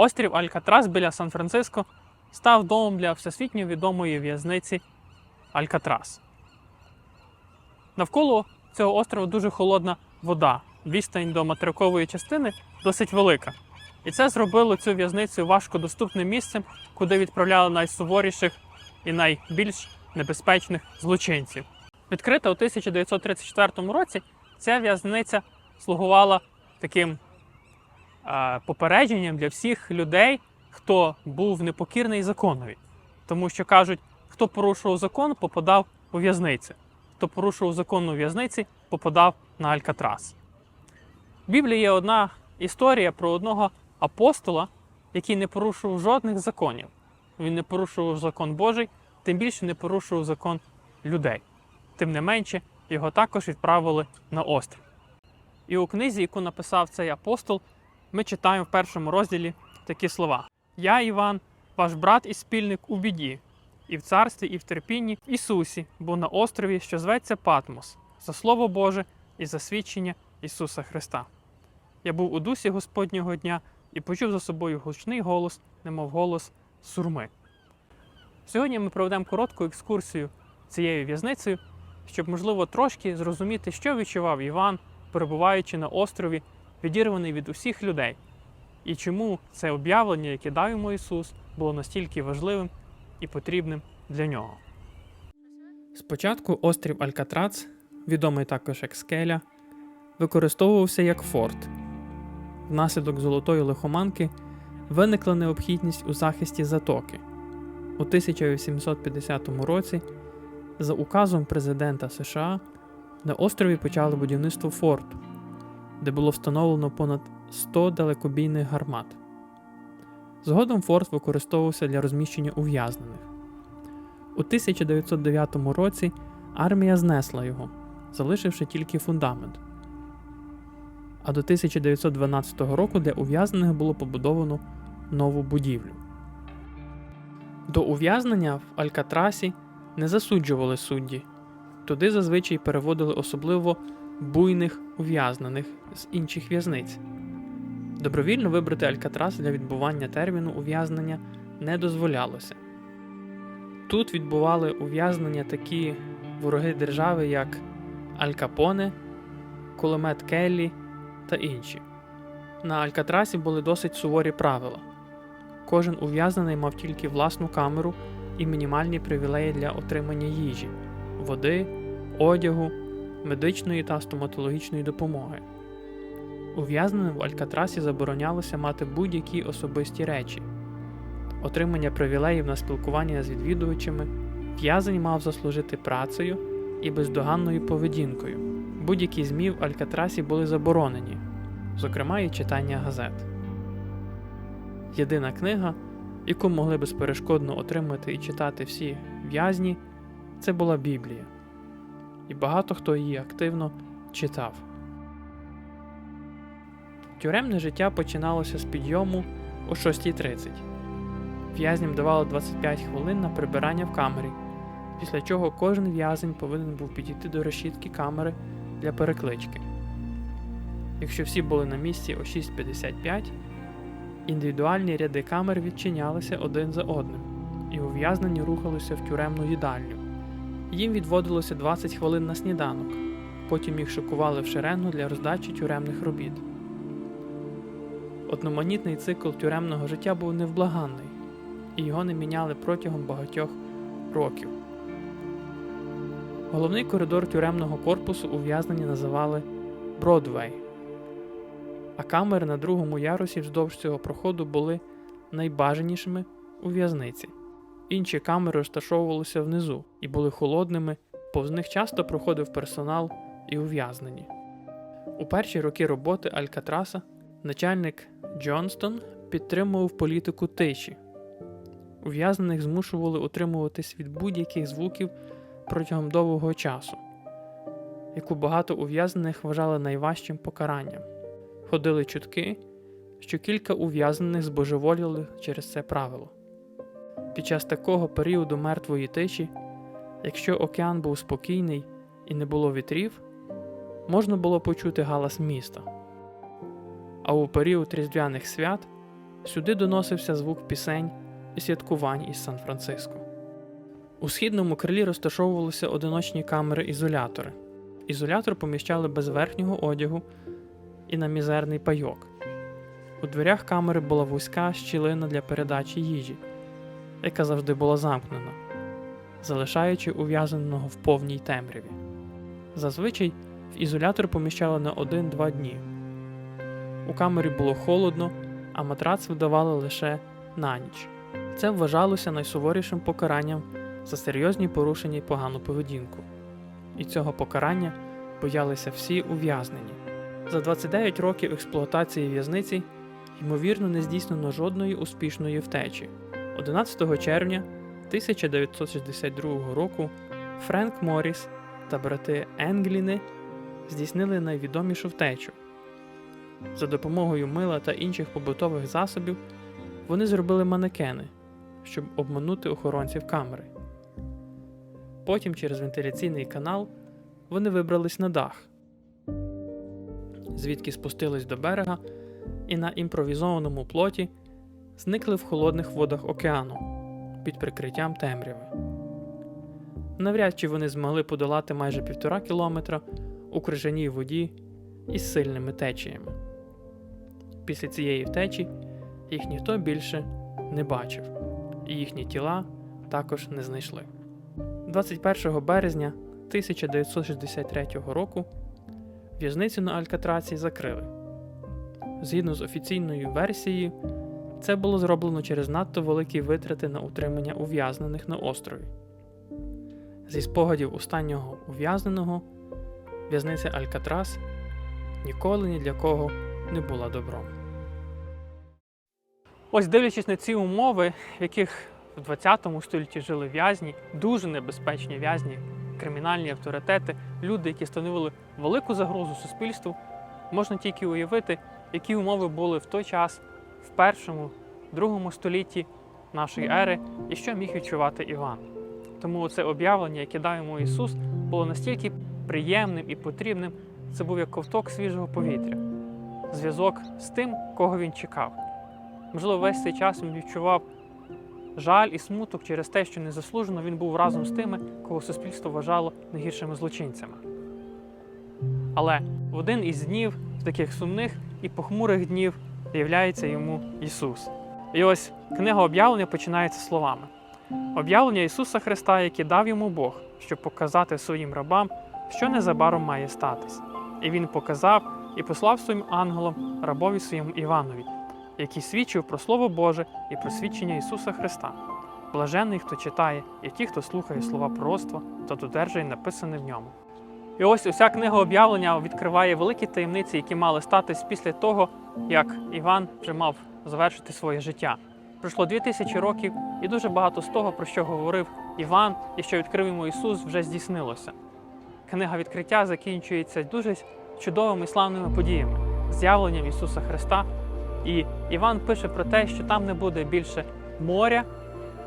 Острів Алькатрас біля Сан-Франциско став домом для всесвітньо відомої в'язниці Алькатрас. Навколо цього острова дуже холодна вода. Відстань до материкової частини досить велика. І це зробило цю в'язницю важкодоступним місцем, куди відправляли найсуворіших і найбільш небезпечних злочинців. Відкрита у 1934 році, ця в'язниця слугувала таким попередженням для всіх людей, хто був непокірний законові. Тому що кажуть, хто порушував закон, попадав у в'язницю. Хто порушував закон у в'язниці, попадав на Алькатрас. В Біблії є одна історія про одного апостола, який не порушував жодних законів. Він не порушував закон Божий, тим більше не порушував закон людей. Тим не менше, його також відправили на острів. І у книзі, яку написав цей апостол, ми читаємо в першому розділі такі слова: Я, Іван, ваш брат і спільник у біді, і в царстві, і в терпінні Ісусі, бо на острові, що зветься Патмос, за Слово Боже і за свідчення Ісуса Христа. Я був у дусі Господнього дня і почув за собою гучний голос, немов голос сурми. Сьогодні ми проведемо коротку екскурсію цією в'язницею, щоб, можливо, трошки зрозуміти, що відчував Іван, перебуваючи на острові, відірваний від усіх людей, і чому це об'явлення, яке дав йому Ісус, було настільки важливим і потрібним для нього. Спочатку острів Алькатрац, відомий також як Скеля, використовувався як форт. Внаслідок золотої лихоманки виникла необхідність у захисті затоки. У 1850 році, за указом президента США, на острові почали будівництво форту, де було встановлено понад 100 далекобійних гармат. Згодом форт використовувався для розміщення ув'язнених. У 1909 році армія знесла його, залишивши тільки фундамент. А до 1912 року для ув'язнених було побудовано нову будівлю. До ув'язнення в Алькатрасі не засуджували судді. Туди зазвичай переводили особливо буйних ув'язнених з інших в'язниць. Добровільно вибрати Алькатрас для відбування терміну ув'язнення не дозволялося. Тут відбували ув'язнення такі вороги держави, як Аль Капоне, кулемет Келлі та інші. На Алькатрасі були досить суворі правила. Кожен ув'язнений мав тільки власну камеру і мінімальні привілеї для отримання їжі, води, одягу, медичної та стоматологічної допомоги. Ув'язненим в Алькатрасі заборонялося мати будь-які особисті речі. Отримання привілеїв на спілкування з відвідувачами в'язень мав заслужити працею і бездоганною поведінкою. Будь-які ЗМІ в Алькатрасі були заборонені, зокрема і читання газет. Єдина книга, яку могли безперешкодно отримати і читати всі в'язні, це була Біблія. І багато хто її активно читав. Тюремне життя починалося з підйому о 6.30. В'язням давали 25 хвилин на прибирання в камері, після чого кожен в'язень повинен був підійти до решітки камери для переклички. Якщо всі були на місці о 6.55, індивідуальні ряди камер відчинялися один за одним, і ув'язнені рухалися в тюремну їдальню. Їм відводилося 20 хвилин на сніданок, потім їх шикували в шеренгу для роздачі тюремних робіт. Одноманітний цикл тюремного життя був невблаганний, і його не міняли протягом багатьох років. Головний коридор тюремного корпусу ув'язнені називали Бродвей, а камери на другому ярусі вздовж цього проходу були найбажанішими у в'язниці. Інші камери розташовувалися внизу і були холодними, повз них часто проходив персонал і ув'язнені. У перші роки роботи Алькатраса начальник Джонстон підтримував політику тиші. Ув'язнених змушували утримуватись від будь-яких звуків протягом довгого часу, яку багато ув'язнених вважали найважчим покаранням. Ходили чутки, що кілька ув'язнених збожеволіли через це правило. Під час такого періоду мертвої тиші, якщо океан був спокійний і не було вітрів, можна було почути галас міста. А у період різдвяних свят Сюди доносився звук пісень і святкувань із Сан-Франциско. У східному крилі розташовувалися одиночні камери-ізолятори. Ізолятор поміщали без верхнього одягу і на мізерний пайок. У дверях камери була вузька щілина для передачі їжі, яка завжди була замкнена, залишаючи ув'язненого в повній темряві. Зазвичай в ізолятор поміщали на 1-2 дні. У камері було холодно, а матрац видавали лише на ніч. Це вважалося найсуворішим покаранням за серйозні порушення і погану поведінку. І цього покарання боялися всі ув'язнені. За 29 років експлуатації в'язниці ймовірно не здійснено жодної успішної втечі. 11 червня 1962 року Френк Морріс та брати Енгліни здійснили найвідомішу втечу. За допомогою мила та інших побутових засобів вони зробили манекени, щоб обманути охоронців камери. Потім через вентиляційний канал вони вибрались на дах, звідки спустились до берега і на імпровізованому плоті зникли в холодних водах океану під прикриттям темряви. Навряд чи вони змогли подолати майже півтора кілометра у крижаній воді із сильними течіями. Після цієї втечі їх ніхто більше не бачив, і їхні тіла також не знайшли. 21 березня 1963 року в'язницю на Алькатрасі закрили. Згідно з офіційною версією, це було зроблено через надто великі витрати на утримання ув'язнених на острові. Зі спогадів останнього ув'язненого, в'язниця Алькатрас ніколи ні для кого не була добром. Ось дивлячись на ці умови, в яких в 20 столітті жили в'язні, дуже небезпечні в'язні, кримінальні авторитети, люди, які становили велику загрозу суспільству, можна тільки уявити, які умови були в той час, в першому, другому столітті нашої ери, і що міг відчувати Іван. Тому це об'явлення, яке дав йому Ісус, було настільки приємним і потрібним, це був як ковток свіжого повітря, зв'язок з тим, кого він чекав. Можливо, весь цей час він відчував жаль і смуток через те, що незаслужено він був разом з тими, кого суспільство вважало найгіршими злочинцями. Але в один із днів, таких сумних і похмурих днів, з'являється йому Ісус. І ось книга об'явлення починається словами: об'явлення Ісуса Христа, яке дав йому Бог, щоб показати своїм рабам, що незабаром має статись. І він показав і послав своїм ангелом рабові своєму Іванові, який свідчив про Слово Боже і про свідчення Ісуса Христа. Блажений, хто читає, і ті, хто слухає слова пророцтва та додержує написане в ньому. І ось уся книга об'явлення відкриває великі таємниці, які мали статись після того, як Іван вже мав завершити своє життя. Пройшло дві тисячі років, і дуже багато з того, про що говорив Іван і що відкрив йому Ісус, вже здійснилося. Книга відкриття закінчується дуже чудовими і славними подіями, з'явленням Ісуса Христа. І Іван пише про те, що там не буде більше моря,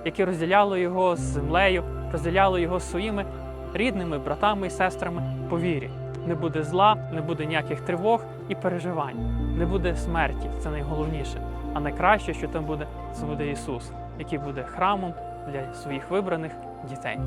яке розділяло його з землею, розділяло його своїми рідними братами і сестрами по вірі. Не буде зла, не буде ніяких тривог і переживань, не буде смерті, це найголовніше. А найкраще, що там буде, це буде Ісус, який буде храмом для своїх вибраних дітей.